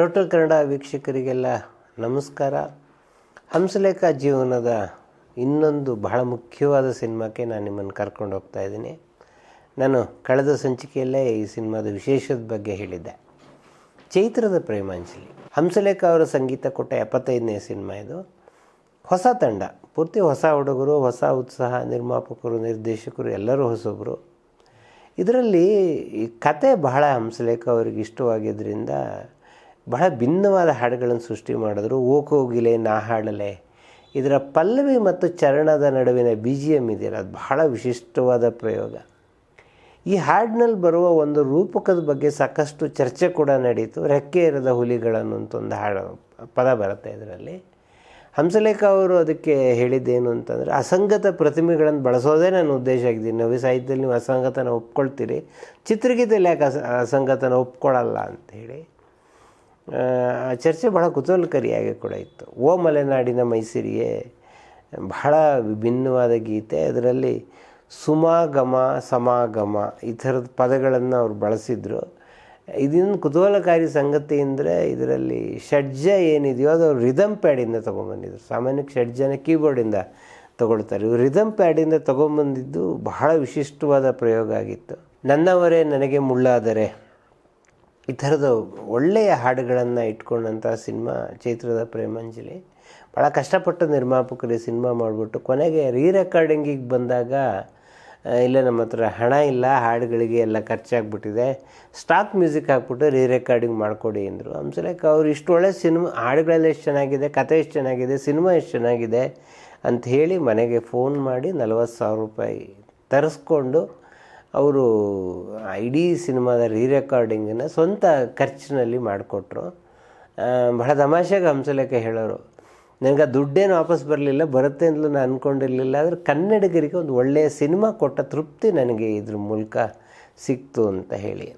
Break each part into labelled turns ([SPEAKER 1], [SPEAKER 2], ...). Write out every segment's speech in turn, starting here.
[SPEAKER 1] Total Kannada ವೀಕ್ಷಕರಿಗೆಲ್ಲ ನಮಸ್ಕಾರ. ಹಂಸಲೇಖ ಜೀವನದ ಇನ್ನೊಂದು ಬಹಳ ಮುಖ್ಯವಾದ ಸಿನಿಮಾಕ್ಕೆ ನಾನು ನಿಮ್ಮನ್ನು ಕರ್ಕೊಂಡು ಹೋಗ್ತಾ ಇದ್ದೀನಿ. ನಾನು ಕಳೆದ ಸಂಚಿಕೆಯಲ್ಲೇ ಈ ಸಿನಿಮಾದ ವಿಶೇಷದ ಬಗ್ಗೆ ಹೇಳಿದ್ದೆ. ಚೈತ್ರದ ಪ್ರೇಮಾಂಜಲಿ. ಹಂಸಲೇಖ ಅವರ ಸಂಗೀತ ಕೊಟ್ಟ ಎಪ್ಪತ್ತೈದನೇ ಸಿನಿಮಾ ಇದು. ಹೊಸ ತಂಡ. ಪೂರ್ತಿ ಹೊಸ ಹುಡುಗರು, ಹೊಸ ಉತ್ಸಾಹ, ನಿರ್ಮಾಪಕರು, ನಿರ್ದೇಶಕರು, ಎಲ್ಲರೂ ಹೊಸಬರು. ಇದರಲ್ಲಿ ಈ ಕತೆ ಬಹಳ ಹಂಸಲೇಖ ಅವರಿಗೆ ಇಷ್ಟವಾಗಿದ್ದರಿಂದ ಬಹಳ ಭಿನ್ನವಾದ ಹಾಡುಗಳನ್ನು ಸೃಷ್ಟಿ ಮಾಡಿದ್ರು. ಓಕೋಗಿಲೆ ನಾ ಹಾಡಲೆ. ಇದರ ಪಲ್ಲವಿ ಮತ್ತು ಚರಣದ ನಡುವಿನ ಬಿ ಜಿ ಎಂ ಇದೆಯಲ್ಲ ಅದು ಬಹಳ ವಿಶಿಷ್ಟವಾದ ಪ್ರಯೋಗ. ಈ ಹಾಡಿನಲ್ಲಿ ಬರುವ ಒಂದು ರೂಪಕದ ಬಗ್ಗೆ ಸಾಕಷ್ಟು ಚರ್ಚೆ ಕೂಡ ನಡೀತು. ರೆಕ್ಕೆ ಇರದ ಹುಲಿಗಳನ್ನು ಅಂತ ಒಂದು ಹಾಡು, ಪದ ಬರುತ್ತೆ ಇದರಲ್ಲಿ. ಹಂಸಲೇಖ ಅವರು ಅದಕ್ಕೆ ಹೇಳಿದ್ದೇನು ಅಂತಂದರೆ, ಅಸಂಗತ ಪ್ರತಿಮೆಗಳನ್ನು ಬಳಸೋದೇ ನನ್ನ ಉದ್ದೇಶ ಆಗಿದ್ದೀನಿ. ನವಿ ಸಾಹಿತ್ಯದಲ್ಲಿ ನೀವು ಅಸಂಗತನ ಒಪ್ಕೊಳ್ತೀರಿ. ಚಿತ್ರಗೀತೆಯಲ್ಲಿ ಯಾಕೆ ಅಸ, ಅಸಂಗತನ ಒಪ್ಕೊಳ್ಳಲ್ಲ ಅಂತ ಆ ಚರ್ಚೆ ಬಹಳ ಕುತೂಹಲಕಾರಿಯಾಗಿ ಕೂಡ ಇತ್ತು. ಓ ಮಲೆನಾಡಿನ ಮೈಸೂರಿಗೆ ಬಹಳ ವಿಭಿನ್ನವಾದ ಗೀತೆ. ಅದರಲ್ಲಿ ಸುಮಾಗಮ, ಸಮಾಗಮ ಈ ಥರದ ಪದಗಳನ್ನು ಅವರು ಬಳಸಿದರು. ಇದನ್ನು ಕುತೂಹಲಕಾರಿ ಸಂಗತಿ ಅಂದರೆ ಇದರಲ್ಲಿ ಷಡ್ಜ ಏನಿದೆಯೋ ಅದು ರಿದಮ್ ಪ್ಯಾಡಿಂದ ತೊಗೊಂಬಂದಿದ್ರು ಸಾಮಾನ್ಯಕ್ಕೆ ಷಡ್ಜನ ಕೀಬೋರ್ಡಿಂದ ತೊಗೊಳ್ತಾರೆ. ಇವರು ರಿದಮ್ ಪ್ಯಾಡಿಂದ ತೊಗೊಂಬಂದಿದ್ದು ಬಹಳ ವಿಶಿಷ್ಟವಾದ ಪ್ರಯೋಗ ಆಗಿತ್ತು. ನನ್ನವರೇ ನನಗೆ ಮುಳ್ಳಾದರೆ. ಈ ಥರದ ಒಳ್ಳೆಯ ಹಾಡುಗಳನ್ನು ಇಟ್ಕೊಂಡಂಥ ಸಿನಿಮಾ ಚೈತ್ರದ ಪ್ರೇಮಾಂಜಲಿ. ಭಾಳ ಕಷ್ಟಪಟ್ಟು ನಿರ್ಮಾಪಕರು ಈ ಸಿನಿಮಾ ಮಾಡಿಬಿಟ್ಟು ಕೊನೆಗೆ ರೀ ರೆಕಾರ್ಡಿಂಗಿಗೆ ಬಂದಾಗ ಇಲ್ಲ ನಮ್ಮ ಹತ್ರ ಹಣ ಇಲ್ಲ, ಹಾಡುಗಳಿಗೆ ಎಲ್ಲ ಖರ್ಚಾಗ್ಬಿಟ್ಟಿದೆ. ಸ್ಟಾಕ್ ಮ್ಯೂಸಿಕ್ ಹಾಕ್ಬಿಟ್ಟು ರೀ ರೆಕಾರ್ಡಿಂಗ್ ಮಾಡಿಕೊಡಿ ಅಂದರು. ಹಂಸಲೇಖ ಅವ್ರು ಇಷ್ಟು ಒಳ್ಳೆ ಸಿನಿಮಾ, ಹಾಡುಗಳೆಲ್ಲ ಎಷ್ಟು ಚೆನ್ನಾಗಿದೆ, ಕತೆ ಎಷ್ಟು ಚೆನ್ನಾಗಿದೆ, ಸಿನಿಮಾ ಎಷ್ಟು ಚೆನ್ನಾಗಿದೆ ಅಂತ ಹೇಳಿ ಮನೆಗೆ ಫೋನ್ ಮಾಡಿ ನಲ್ವತ್ತು ಸಾವಿರ ರೂಪಾಯಿ ತರಿಸ್ಕೊಂಡು ಅವರು ಇಡೀ ಸಿನಿಮಾದ ರೀ ರೆಕಾರ್ಡಿಂಗನ್ನು ಸ್ವಂತ ಖರ್ಚಿನಲ್ಲಿ ಮಾಡಿಕೊಟ್ರು. ಬಹಳ ತಮಾಷೆಗೆ ಹಂಸಲೇಖ ಹೇಳೋರು. ನನಗೆ ಆ ದುಡ್ಡೇನು ವಾಪಸ್ ಬರಲಿಲ್ಲ, ಬರುತ್ತೆ ಅಂತ ನಾನು ಅಂದ್ಕೊಂಡಿರಲಿಲ್ಲ ಆದರೆ ಕನ್ನಡಿಗರಿಗೆ ಒಂದು ಒಳ್ಳೆಯ ಸಿನಿಮಾ ಕೊಟ್ಟ ತೃಪ್ತಿ ನನಗೆ ಇದ್ರ ಮೂಲಕ ಸಿಕ್ತು ಅಂತ ಹೇಳಿ.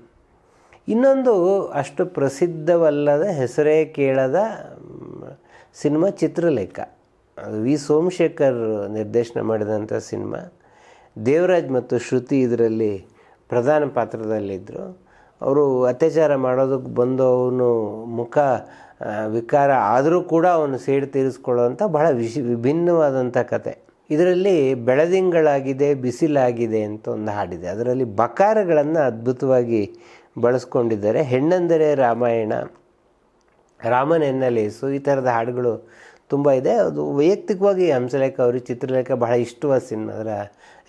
[SPEAKER 1] ಇನ್ನೊಂದು ಅಷ್ಟು ಪ್ರಸಿದ್ಧವಲ್ಲದ ಹೆಸರೇ ಕೇಳದ ಸಿನಿಮಾ ಚಿತ್ರಲೇಖ. ಅದು ವಿ ಸೋಮಶೇಖರ್ ನಿರ್ದೇಶನ ಮಾಡಿದಂಥ ಸಿನಿಮಾ. ದೇವರಾಜ್ ಮತ್ತು ಶ್ರುತಿ ಇದರಲ್ಲಿ ಪ್ರಧಾನ ಪಾತ್ರದಲ್ಲಿದ್ದರು ಅವರು ಅತ್ಯಾಚಾರ ಮಾಡೋದಕ್ಕೆ ಬಂದು ಅವನು ಮುಖ ವಿಕಾರ ಆದರೂ ಕೂಡ ಅವನು ಸೇಡು ತೀರಿಸ್ಕೊಳ್ಳೋವಂಥ ಬಹಳ ವಿಶಿ ವಿಭಿನ್ನವಾದಂಥ ಕತೆ. ಇದರಲ್ಲಿ ಬೆಳದಿಂಗಳಾಗಿದೆ, ಬಿಸಿಲಾಗಿದೆ ಅಂತ ಒಂದು ಹಾಡಿದೆ. ಅದರಲ್ಲಿ ಬಕಾರಗಳನ್ನು ಅದ್ಭುತವಾಗಿ ಬಳಸ್ಕೊಂಡಿದ್ದಾರೆ. ಹೆಣ್ಣಂದರೆ ರಾಮಾಯಣ ರಾಮನೆನ್ನಲೇಸು ಈ ಥರದ ಹಾಡುಗಳು ತುಂಬ ಇದೆ. ಅದು ವೈಯಕ್ತಿಕವಾಗಿ ಹಂಸಲೇಖ ಅವರು, ಚಿತ್ರಲೇಖ ಬಹಳ ಇಷ್ಟವಾದ ಸಿನಿಮಾ. ಅದರ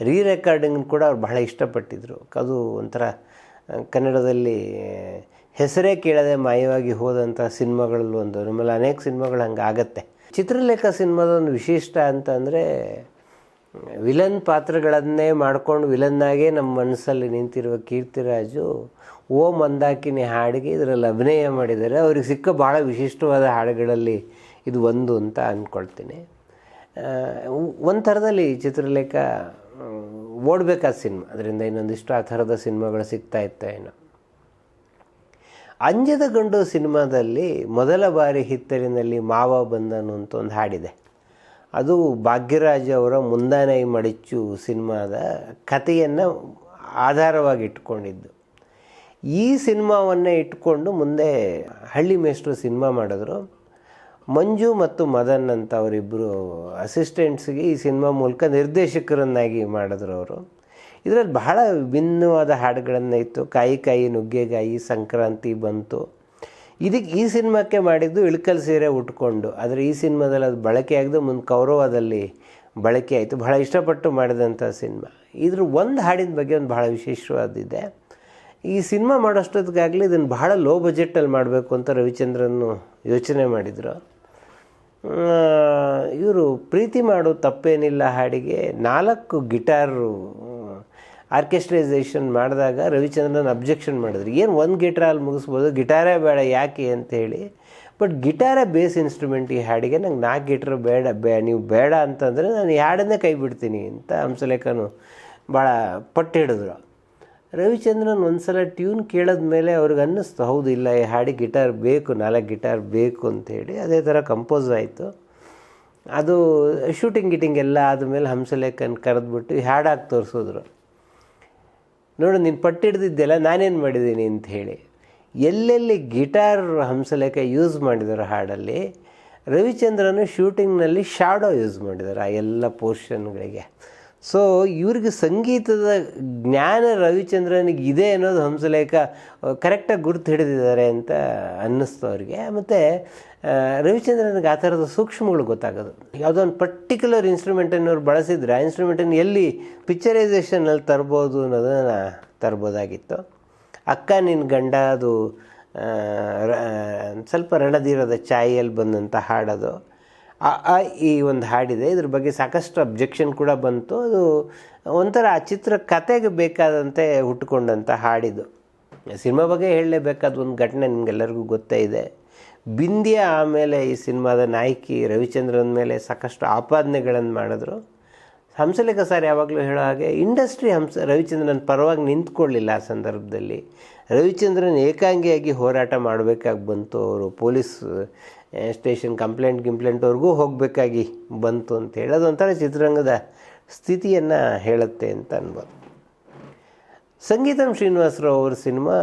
[SPEAKER 1] ರೀ ರೆಕಾರ್ಡಿಂಗ್ ಕೂಡ ಅವ್ರು ಬಹಳ ಇಷ್ಟಪಟ್ಟಿದ್ದರು ಅದು ಒಂಥರ ಕನ್ನಡದಲ್ಲಿ ಹೆಸರೇ ಕೇಳದೆ ಮಾಯವಾಗಿ ಹೋದಂಥ ಸಿನಿಮಾಗಳಲ್ಲೂ ಒಂದು. ನಮ್ಮಲ್ಲಿ ಅನೇಕ ಸಿನಿಮಾಗಳು ಹಂಗೆ ಆಗತ್ತೆ ಚಿತ್ರಲೇಖ ಸಿನಿಮಾದ ಒಂದು ವಿಶಿಷ್ಟ ಅಂತಂದರೆ ವಿಲನ್ ಪಾತ್ರಗಳನ್ನೇ ಮಾಡ್ಕೊಂಡು ವಿಲನ್ನಾಗೇ ನಮ್ಮ ಮನಸ್ಸಲ್ಲಿ ನಿಂತಿರುವ ಕೀರ್ತಿರಾಜು ಓ ಮಂದಾಕಿನಿ ಹಾಡಿಗೆ ಇದರಲ್ಲಿ ಅಭಿನಯ ಮಾಡಿದ್ದಾರೆ. ಅವ್ರಿಗೆ ಸಿಕ್ಕ ಭಾಳ ವಿಶಿಷ್ಟವಾದ ಹಾಡುಗಳಲ್ಲಿ ಇದು ಒಂದು ಅಂತ ಅಂದ್ಕೊಳ್ತೀನಿ ಒಂದು ಥರದಲ್ಲಿ ಚಿತ್ರಲೇಖ ಓಡಬೇಕಾದ ಸಿನಿಮಾ. ಅದರಿಂದ ಇನ್ನೊಂದಿಷ್ಟು ಆ ಥರದ ಸಿನಿಮಾಗಳು ಸಿಗ್ತಾ ಇತ್ತ ಏನೋ. ಅಂಜದ ಗಂಡು ಸಿನಿಮಾದಲ್ಲಿ ಮೊದಲ ಬಾರಿ ಹಿತ್ತಲಿನಲ್ಲಿ ಮಾವ ಬಂದನು ಅಂತ ಒಂದು ಹಾಡಿದೆ. ಅದು ಭಾಗ್ಯರಾಜ್ ಅವರ ಮುಂದಾನೈ ಮಡಿಚು ಸಿನಿಮಾದ ಕಥೆಯನ್ನು ಆಧಾರವಾಗಿ ಇಟ್ಕೊಂಡಿದ್ದು ಈ ಸಿನಿಮಾವನ್ನೇ ಇಟ್ಕೊಂಡು ಮುಂದೆ ಹಳ್ಳಿ ಮೇಷ್ಟ್ರು ಸಿನಿಮಾ ಮಾಡಿದ್ರು. ಮಂಜು ಮತ್ತು ಮದನ್ ಅಂತ ಅವರಿಬ್ಬರು ಅಸಿಸ್ಟೆಂಟ್ಸ್ಗೆ ಈ ಸಿನಿಮಾ ಮೂಲಕ ನಿರ್ದೇಶಕರನ್ನಾಗಿ ಮಾಡಿದ್ರು ಅವರು. ಇದರಲ್ಲಿ ಬಹಳ ವಿಭಿನ್ನವಾದ ಹಾಡುಗಳನ್ನು ಇತ್ತು. ಕಾಯಿ ಕಾಯಿ ನುಗ್ಗೆಗಾಯಿ ಸಂಕ್ರಾಂತಿ ಬಂತು. ಇದಕ್ಕೆ ಈ ಸಿನಿಮಾಕ್ಕೆ ಮಾಡಿದ್ದು ಇಳ್ಕಲ್ ಸೀರೆ ಉಟ್ಕೊಂಡು. ಆದರೆ ಈ ಸಿನಿಮಾದಲ್ಲಿ ಅದು ಬಳಕೆ ಆಗದೆ ಮುಂದೆ ಕೌರವದಲ್ಲಿ ಬಳಕೆ ಆಯಿತು. ಬಹಳ ಇಷ್ಟಪಟ್ಟು ಮಾಡಿದಂಥ ಸಿನಿಮಾ. ಇದ್ರ ಒಂದು ಹಾಡಿನ ಬಗ್ಗೆ ಒಂದು ಬಹಳ ವಿಶೇಷವಾದಿದೆ. ಈ ಸಿನಿಮಾ ಮಾಡೋಷ್ಟೊತ್ತಿಗಾಗಲಿ ಇದನ್ನು ಬಹಳ ಲೋ ಬಜೆಟಲ್ಲಿ ಮಾಡಬೇಕು ಅಂತ ರವಿಚಂದ್ರನ್ನು ಯೋಚನೆ ಮಾಡಿದರು. ಇವರು ಪ್ರೀತಿ ಮಾಡೋ ತಪ್ಪೇನಿಲ್ಲ ಹಾಡಿಗೆ. ನಾಲ್ಕು ಗಿಟಾರು ಆರ್ಕೆಸ್ಟ್ರೈಸೇಷನ್ ಮಾಡಿದಾಗ ರವಿಚಂದ್ರನ್ ಅಬ್ಜೆಕ್ಷನ್ ಮಾಡಿದ್ರು. ಏನು ಒಂದು ಗಿಟಾರಲ್ಲಿ ಮುಗಿಸ್ಬೋದು, ಗಿಟಾರೇ ಬೇಡ ಯಾಕೆ ಅಂತ ಹೇಳಿ. ಬಟ್ ಗಿಟಾರೇ ಬೇಸ್ ಇನ್ಸ್ಟ್ರೂಮೆಂಟ್ ಈ ಹಾಡಿಗೆ. ನಂಗೆ ನಾಲ್ಕು ಗಿಟಾರ್ ಬೇಡ, ಬೇ, ನೀವು ಬೇಡ ಅಂತಂದರೆ ನಾನು ಈ ಹಾಡನ್ನೇ ಕೈ ಬಿಡ್ತೀನಿ ಅಂತ ಹಂಸಲೇಖನು ಭಾಳ ಪಟ್ಟು ಹಿಡಿದ್ರು. ರವಿಚಂದ್ರನ್ ಒಂದು ಸಲ ಟ್ಯೂನ್ ಕೇಳಿದ ಮೇಲೆ ಅವ್ರಿಗೆ ಅನ್ನಿಸ್ತು, ಹೌದು, ಇಲ್ಲ, ಈ ಹಾಡಿ ಗಿಟಾರ್ ಬೇಕು, ನಾಲ್ಕು ಗಿಟಾರ್ ಬೇಕು ಅಂಥೇಳಿ ಅದೇ ಥರ ಕಂಪೋಸ್ ಆಯಿತು. ಅದು ಶೂಟಿಂಗ್ ಗಿಟಿಂಗ್ ಎಲ್ಲ ಆದಮೇಲೆ ಹಂಸಲೇಖನ್ ಕರೆದ್ಬಿಟ್ಟು ಹಾಡಾಗಿ ತೋರಿಸಿದ್ರು. ನೋಡು, ನೀನು ಪಟ್ಟಿಡ್ದಿದ್ದೆಲ್ಲ ನಾನೇನು ಮಾಡಿದ್ದೀನಿ ಅಂತ ಹೇಳಿ. ಎಲ್ಲೆಲ್ಲಿ ಗಿಟಾರ್ ಹಂಸಲೇಖ ಯೂಸ್ ಮಾಡಿದ್ದಾರೆ ಹಾಡಲ್ಲಿ ರವಿಚಂದ್ರನು ಶೂಟಿಂಗ್ನಲ್ಲಿ ಶಾಡೋ ಯೂಸ್ ಮಾಡಿದ್ದಾರೆ ಆ ಎಲ್ಲ ಪೋರ್ಷನ್ಗಳಿಗೆ ಸೊ ಇವ್ರಿಗೆ ಸಂಗೀತದ ಜ್ಞಾನ ರವಿಚಂದ್ರನಿಗೆ ಇದೆ ಅನ್ನೋದು ಹಂಸಲೇಖ ಕರೆಕ್ಟಾಗಿ ಗುರುತು ಹಿಡಿದಿದ್ದಾರೆ ಅಂತ ಅನ್ನಿಸ್ತು ಅವ್ರಿಗೆ. ಮತ್ತು ರವಿಚಂದ್ರನಿಗೆ ಆ ಥರದ ಸೂಕ್ಷ್ಮಗಳು ಗೊತ್ತಾಗೋದು. ಯಾವುದೋ ಒಂದು ಪರ್ಟಿಕ್ಯುಲರ್ ಇನ್ಸ್ಟ್ರೂಮೆಂಟನ್ನು ಅವ್ರು ಬಳಸಿದ್ರೆ ಆ ಇನ್ಸ್ಟ್ರೂಮೆಂಟನ್ನು ಎಲ್ಲಿ ಪಿಕ್ಚರೈಸೇಷನಲ್ಲಿ ತರ್ಬೋದು ಅನ್ನೋದನ್ನು ತರ್ಬೋದಾಗಿತ್ತು. ಅಕ್ಕ ನಿನ್ನ ಗಂಡ ಅದು ಸ್ವಲ್ಪ ರಣಧೀರದ ಚಾಯಿಯಲ್ಲಿ ಬಂದಂಥ ಹಾಡದು. ಆ ಈ ಒಂದು ಹಾಡಿದೆ. ಇದ್ರ ಬಗ್ಗೆ ಸಾಕಷ್ಟು ಅಬ್ಜೆಕ್ಷನ್ ಕೂಡ ಬಂತು. ಅದು ಒಂಥರ ಆ ಚಿತ್ರ ಕತೆಗೆ ಬೇಕಾದಂತೆ ಹುಟ್ಟುಕೊಂಡಂಥ ಹಾಡಿದು. ಸಿನಿಮಾ ಬಗ್ಗೆ ಹೇಳಲೇಬೇಕಾದ ಒಂದು ಘಟನೆ ನಿಮಗೆಲ್ಲರಿಗೂ ಗೊತ್ತೇ ಇದೆ. ಬಿಂದಿಯ ಆಮೇಲೆ ಈ ಸಿನಿಮಾದ ನಾಯಕಿ ರವಿಚಂದ್ರನ ಮೇಲೆ ಸಾಕಷ್ಟು ಆಪಾದನೆಗಳನ್ನು ಮಾಡಿದ್ರು. ಹಂಸಲೇಖ ಸರ್ ಯಾವಾಗಲೂ ಹೇಳೋ ಹಾಗೆ ಇಂಡಸ್ಟ್ರಿ ಹಂಸ, ರವಿಚಂದ್ರನ್ ಪರವಾಗಿ ನಿಂತ್ಕೊಳ್ಳಿಲ್ಲ ಆ ಸಂದರ್ಭದಲ್ಲಿ. ರವಿಚಂದ್ರನ್ ಏಕಾಂಗಿಯಾಗಿ ಹೋರಾಟ ಮಾಡಬೇಕಾಗಿ ಬಂತು ಅವರು. ಪೊಲೀಸ್ ಸ್ಟೇಷನ್ ಕಂಪ್ಲೇಂಟ್ ಗಿಂಪ್ಲೇಂಟ್ವರೆಗೂ ಹೋಗಬೇಕಾಗಿ ಬಂತು ಅಂತ ಹೇಳೋದು ಒಂಥರ ಚಿತ್ರರಂಗದ ಸ್ಥಿತಿಯನ್ನು ಹೇಳುತ್ತೆ ಅಂತ ಅನ್ಬೋದು. ಸಂಗೀತಂ ಶ್ರೀನಿವಾಸರಾವ್ ಅವ್ರ ಸಿನಿಮಾ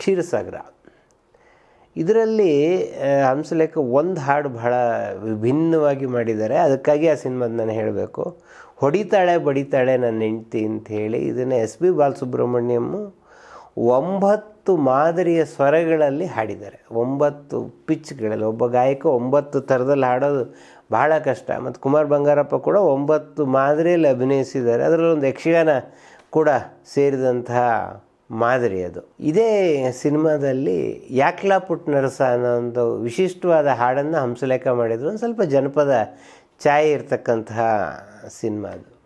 [SPEAKER 1] ಕ್ಷೀರಸಾಗರ. ಇದರಲ್ಲಿ ಹಂಸಲೇಖ ಒಂದು ಹಾಡು ಬಹಳ ವಿಭಿನ್ನವಾಗಿ ಮಾಡಿದ್ದಾರೆ. ಅದಕ್ಕಾಗಿ ಆ ಸಿನಿಮಾದ ನಾನು ಹೇಳಬೇಕು. ಹೊಡಿತಾಳೆ ಬಡಿತಾಳೆ ನನ್ನ ಹೆಂಡ್ತಿ ಅಂತ ಹೇಳಿ, ಇದನ್ನು ಎಸ್ ಬಿ ಬಾಲಸುಬ್ರಹ್ಮಣ್ಯಮ್ಮು ಒಂಬತ್ತು ಮಾದರಿಯ ಸ್ವರಗಳಲ್ಲಿ ಹಾಡಿದ್ದಾರೆ. ಒಂಬತ್ತು ಪಿಚ್ಗಳಲ್ಲಿ, ಒಬ್ಬ ಗಾಯಕ ಒಂಬತ್ತು ಥರದಲ್ಲಿ ಹಾಡೋದು ಬಹಳ ಕಷ್ಟ. ಮತ್ತು ಕುಮಾರ್ ಬಂಗಾರಪ್ಪ ಕೂಡ ಒಂಬತ್ತು ಮಾದರಿಯಲ್ಲಿ ಅಭಿನಯಿಸಿದ್ದಾರೆ. ಅದರಲ್ಲಿ ಒಂದು ಯಕ್ಷಗಾನ ಕೂಡ ಸೇರಿದಂತಹ ಮಾದರಿ ಅದು. ಇದೇ ಸಿನಿಮಾದಲ್ಲಿ ಯಾಕ್ಲಾ ಪುಟ್ ನರಸ ಅನ್ನೋ ಒಂದು ವಿಶಿಷ್ಟವಾದ ಹಾಡನ್ನು ಹಂಸಲೇಖ ಮಾಡಿದ್ರು. ಒಂದು ಸ್ವಲ್ಪ ಜನಪದ ಛಾಯೆ ಇರತಕ್ಕಂತಹ ಸಿನಿಮಾ ಅದು.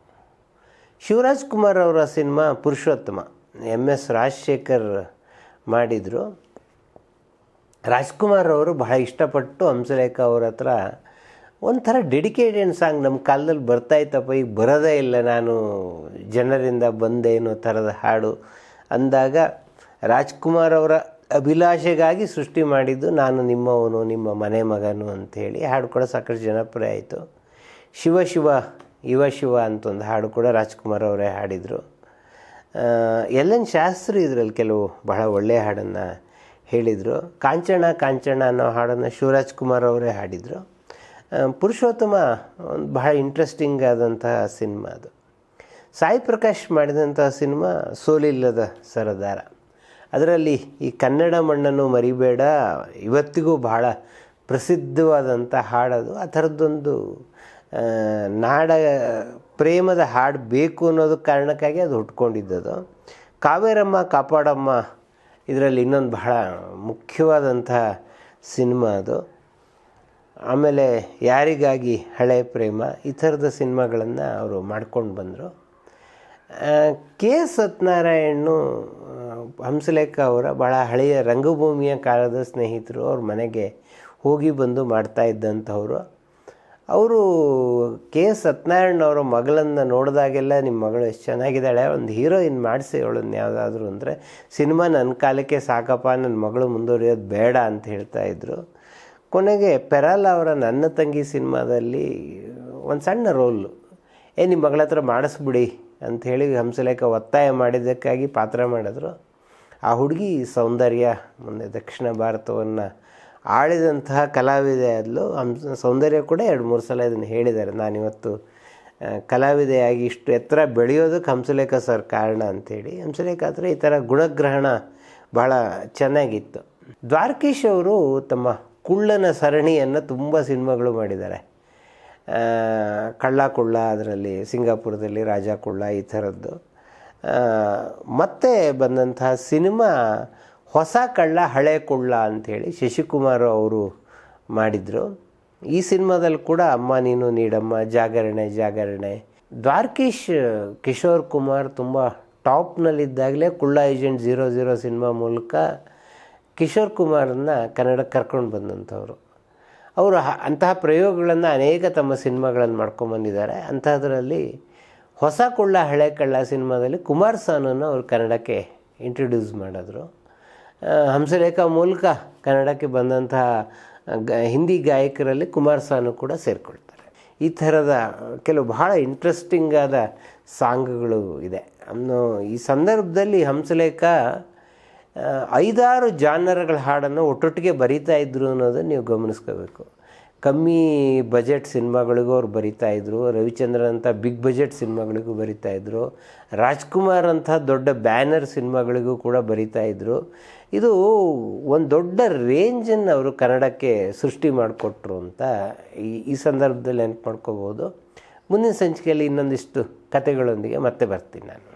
[SPEAKER 1] ಶಿವರಾಜ್ ಕುಮಾರ್ ಅವರ cinema Purushottama. M S Rajashekar ಮಾಡಿದರು. ರಾಜ್ಕುಮಾರ್ ಅವರು ಬಹಳ ಇಷ್ಟಪಟ್ಟು ಹಂಸಲೇಖ ಅವ್ರ ಹತ್ರ ಒಂಥರ ಡೆಡಿಕೇಟೆಡ್ ಸಾಂಗ್ ನಮ್ಮ ಕಾಲದಲ್ಲಿ ಬರ್ತಾ ಇತ್ತಪ್ಪ ಈಗ ಬರೋದೇ ಇಲ್ಲ ನಾನು, ಜನರಿಂದ ಬಂದೆ ಅನ್ನೋ ಥರದ ಹಾಡು ಅಂದಾಗ ರಾಜ್ಕುಮಾರ್ ಅವರ ಅಭಿಲಾಷೆಗಾಗಿ ಸೃಷ್ಟಿ ಮಾಡಿದ್ದು ನಾನು ನಿಮ್ಮವನು, ನಿಮ್ಮ ಮನೆ ಮಗನು ಅಂಥೇಳಿ ಹಾಡು ಕೂಡ ಸಾಕಷ್ಟು ಜನಪ್ರಿಯ ಆಯಿತು. ಶಿವ ಶಿವ ಯುವ ಶಿವ ಅಂತ ಒಂದು ಹಾಡು ಕೂಡ ರಾಜ್ಕುಮಾರ್ ಅವರೇ ಹಾಡಿದರು. ಎಲ್ ಎನ್ ಶಾಸ್ತ್ರಿ ಇದರಲ್ಲಿ ಕೆಲವು ಬಹಳ ಒಳ್ಳೆಯ ಹಾಡನ್ನು ಹೇಳಿದರು. ಕಾಂಚಣ ಕಾಂಚಣ ಅನ್ನೋ ಹಾಡನ್ನು ಶಿವರಾಜ್ ಕುಮಾರ್ ಅವರೇ ಹಾಡಿದರು. ಪುರುಷೋತ್ತಮ ಒಂದು ಬಹಳ ಇಂಟ್ರೆಸ್ಟಿಂಗ್ ಆದಂತಹ ಸಿನಿಮಾ ಅದು. ಸಾಯಿ ಪ್ರಕಾಶ್ ಮಾಡಿದಂತಹ ಸಿನಿಮಾ ಸೋಲಿಲ್ಲದ ಸರದಾರ. ಅದರಲ್ಲಿ ಈ ಕನ್ನಡ ಮಣ್ಣನ್ನು ಮರಿಬೇಡ, ಇವತ್ತಿಗೂ ಬಹಳ ಪ್ರಸಿದ್ಧವಾದಂಥ ಹಾಡದು. ಆ ಥರದ್ದೊಂದು ನಾಡ ಪ್ರೇಮದ ಹಾಡು ಬೇಕು ಅನ್ನೋದು ಕಾರಣಕ್ಕಾಗಿ ಅದು ಹುಟ್ಕೊಂಡಿದ್ದದು. ಕಾವೇರಮ್ಮ ಕಾಪಾಡಮ್ಮ ಇದರಲ್ಲಿ ಇನ್ನೊಂದು ಬಹಳ ಮುಖ್ಯವಾದಂತಹ ಸಿನಿಮಾ ಅದು. ಆಮೇಲೆ ಯಾರಿಗಾಗಿ ಹಳೆ ಪ್ರೇಮ ಈ ಥರದ ಸಿನಿಮಾಗಳನ್ನು ಅವರು ಮಾಡ್ಕೊಂಡು ಬಂದರು. ಕೆ. ಸತ್ಯನಾರಾಯಣ್ ಆ, ಹಂಸಲೇಖ ಅವರ ಭಾಳ ಹಳೆಯ ರಂಗಭೂಮಿಯ ಕಾಲದ ಸ್ನೇಹಿತರು ಅವ್ರ ಮನೆಗೆ ಹೋಗಿ ಬಂದು ಮಾಡ್ತಾ ಇದ್ದಂಥವ್ರು. ಅವರು ಕೆ ಸತ್ಯನಾರಾಯಣ ಅವರ ಮಗಳನ್ನು ನೋಡಿದಾಗೆಲ್ಲ ನಿಮ್ಮ ಮಗಳು ಎಷ್ಟು ಚೆನ್ನಾಗಿದ್ದಾಳೆ, ಒಂದು ಹೀರೋಯಿನ್ ಮಾಡಿಸಿ ಅವಳನ್ನು ಯಾವುದಾದ್ರು ಅಂದರೆ ಸಿನಿಮಾ ನನ್ನ ಕಾಲಕ್ಕೆ ಸಾಕಪ್ಪ ನನ್ನ ಮಗಳು ಮುಂದುವರಿಯೋದು ಬೇಡ ಅಂತ ಹೇಳ್ತಾ ಇದ್ರು. ಕೊನೆಗೆ ಪೆರಾಲ್ ಅವರ ನನ್ನ ತಂಗಿ ಸಿನಿಮಾದಲ್ಲಿ ಒಂದು ಸಣ್ಣ ರೋಲು, ಏ ನಿಮ್ಮ ಮಗಳ ಹತ್ರ ಮಾಡಿಸ್ಬಿಡಿ ಅಂಥೇಳಿ ಹಂಸಲೇಖ ಒತ್ತಾಯ ಮಾಡಿದ್ದಕ್ಕಾಗಿ ಪಾತ್ರ ಮಾಡಿದ್ರು. ಆ ಹುಡುಗಿ ಸೌಂದರ್ಯ ಮುಂದೆ ದಕ್ಷಿಣ ಭಾರತವನ್ನು ಆಳಿದಂತಹ ಕಲಾವಿದೆ ಆದ್ಲು ಹಂಸ ಸೌಂದರ್ಯ ಕೂಡ ಎರಡು ಮೂರು ಸಲ ಇದನ್ನು ಹೇಳಿದ್ದಾರೆ. ನಾನಿವತ್ತು ಕಲಾವಿದೆಯಾಗಿ ಇಷ್ಟು ಎತ್ತರ ಬೆಳೆಯೋದಕ್ಕೆ ಹಂಸಲೇಖ ಸರ್ ಕಾರಣ ಅಂಥೇಳಿ. ಹಂಸಲೇಖ ಆದರೆ ಈ ಥರ ಗುಣಗ್ರಹಣ ಭಾಳ ಚೆನ್ನಾಗಿತ್ತು. ದ್ವಾರಕೀಶ್ ಅವರು ತಮ್ಮ ಕುಳ್ಳನ ಸರಣಿಯನ್ನು ತುಂಬ ಸಿನಿಮಾಗಳು ಮಾಡಿದ್ದಾರೆ. ಕಳ್ಳ ಕುಳ್ಳ ಅದರಲ್ಲಿ, ಸಿಂಗಾಪುರದಲ್ಲಿ ರಾಜಾ ಕುಳ್ಳ ಈ ಥರದ್ದು. ಮತ್ತೆ ಬಂದಂತಹ ಸಿನಿಮಾ ಹೊಸ ಕಳ್ಳ ಹಳೆ ಕುಳ್ಳ ಅಂಥೇಳಿ ಶಶಿಕುಮಾರ್ ಅವರು ಮಾಡಿದರು. ಈ ಸಿನಿಮಾದಲ್ಲಿ ಕೂಡ ಅಮ್ಮ, ನೀನು, ನೀಡಮ್ಮ, ಜಾಗರಣೆ ಜಾಗರಣೆ. ದ್ವಾರಕೀಶ್, ಕಿಶೋರ್ ಕುಮಾರ್ ತುಂಬ ಟಾಪ್ನಲ್ಲಿದ್ದಾಗಲೇ ಕುಳ್ಳ ಏಜೆಂಟ್ ಝೀರೋ ಝೀರೋ ಸಿನಿಮಾ ಮೂಲಕ ಕಿಶೋರ್ ಕುಮಾರನ್ನ ಕನ್ನಡಕ್ಕೆ ಕರ್ಕೊಂಡು ಬಂದಂಥವ್ರು. ಅವರು ಅಂತಹ ಪ್ರಯೋಗಗಳನ್ನು ಅನೇಕ ತಮ್ಮ ಸಿನಿಮಾಗಳನ್ನು ಮಾಡ್ಕೊಂಬಂದಿದ್ದಾರೆ ಅಂಥದ್ರಲ್ಲಿ ಹೊಸ ಕುಳ್ಳ ಹಳೆ ಕಳ್ಳ ಸಿನಿಮಾದಲ್ಲಿ ಕುಮಾರ್ ಸಾನನ್ನು ಅವರು ಕನ್ನಡಕ್ಕೆ ಇಂಟ್ರೊಡ್ಯೂಸ್ ಮಾಡಿದ್ರು. ಹಂಸಲೇಖ ಮೂಲಕ ಕನ್ನಡಕ್ಕೆ ಬಂದಂತಹ ಗ, ಹಿಂದಿ ಗಾಯಕರಲ್ಲಿ ಕುಮಾರ್ ಸಾನು ಕೂಡ ಸೇರಿಕೊಳ್ತಾರೆ. ಈ ಥರದ ಕೆಲವು ಬಹಳ ಇಂಟ್ರೆಸ್ಟಿಂಗ್ ಆದ ಸಾಂಗ್ಗಳು ಇದೆ. ಅನ್ನೋ, ಈ ಸಂದರ್ಭದಲ್ಲಿ ಹಂಸಲೇಖ ಐದಾರು ಜಾನರ್ಗಳ ಹಾಡನ್ನು ಒಟ್ಟೊಟ್ಟಿಗೆ ಬರಿತಾ ಇದ್ರು ಅನ್ನೋದನ್ನು ನೀವು ಗಮನಿಸ್ಕೋಬೇಕು. ಕಮ್ಮಿ ಬಜೆಟ್ ಸಿನಿಮಾಗಳಿಗೂ ಅವ್ರು ಬರಿತಾ ಇದ್ರು, ರವಿಚಂದ್ರನ್ ಅಂತ ಬಿಗ್ ಬಜೆಟ್ ಸಿನಿಮಾಗಳಿಗೂ ಬರಿತಾ ಇದ್ದರು ರಾಜ್ಕುಮಾರ್ ಅಂಥ ದೊಡ್ಡ ಬ್ಯಾನರ್ ಸಿನಿಮಾಗಳಿಗೂ ಕೂಡ ಬರಿತಾ ಇದ್ರು. ಇದು ಒಂದು ದೊಡ್ಡ ರೇಂಜನ್ನು ಅವರು ಕನ್ನಡಕ್ಕೆ ಸೃಷ್ಟಿ ಮಾಡಿಕೊಟ್ರು ಅಂತ ಈ ಈ ಸಂದರ್ಭದಲ್ಲಿ ನೆನಪು ಮಾಡ್ಕೋಬೋದು. ಮುಂದಿನ ಸಂಚಿಕೆಯಲ್ಲಿ ಇನ್ನೊಂದಿಷ್ಟು ಕತೆಗಳೊಂದಿಗೆ ಮತ್ತೆ ಬರ್ತೀನಿ ನಾನು.